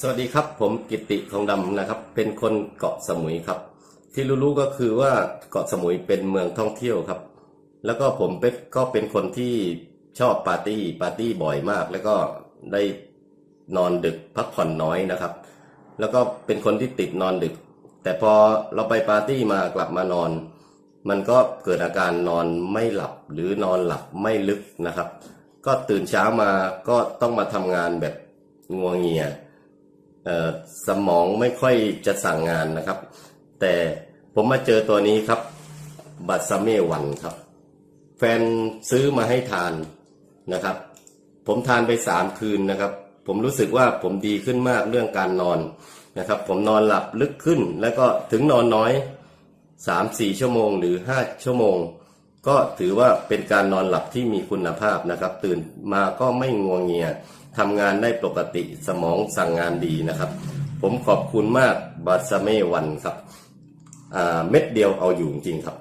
สวัสดีครับ ผมกิติทองดำนะครับ เป็นคนเกาะสมุยครับ ที่รู้ๆก็คือว่าเกาะสมุยเป็นเมืองท่องเที่ยวครับ แล้วก็ผมเป็นก็เป็นคนที่ชอบปาร์ตี้ปาร์ตี้บ่อยมาก แล้วก็ได้นอนดึกพักผ่อนน้อยนะครับ แล้วก็เป็นคนที่ติดนอนดึก แต่พอเราไปปาร์ตี้มากลับมานอน มันก็เกิดอาการนอนไม่หลับหรือนอนหลับไม่ลึกนะครับ ก็ตื่นเช้ามาก็ต้องมาทำงานแบบงัวเงีย สมองไม่ค่อยจะสั่งงานนะครับ แต่ผมมาเจอตัวนี้ครับ บัตซาเมวันครับ แฟนซื้อมาให้ทานนะครับ ผมทานไปสามคืนนะครับ ผมรู้สึกว่าผมดีขึ้นมากเรื่องการนอนนะครับ ผมนอนหลับลึกขึ้น แล้วก็ถึงนอนน้อยสามสี่ชั่วโมงหรือห้าชั่วโมง ก็ถือว่าเป็นการนอนหลับที่มีคุณภาพนะครับ ตื่นมาก็ไม่งวงเงียทำงานได้ปกติสมองสั่งงานดีนะครับ ผมขอบคุณมากบาสเมวันครับเม็ดเดียวเอาอยู่จริงครับ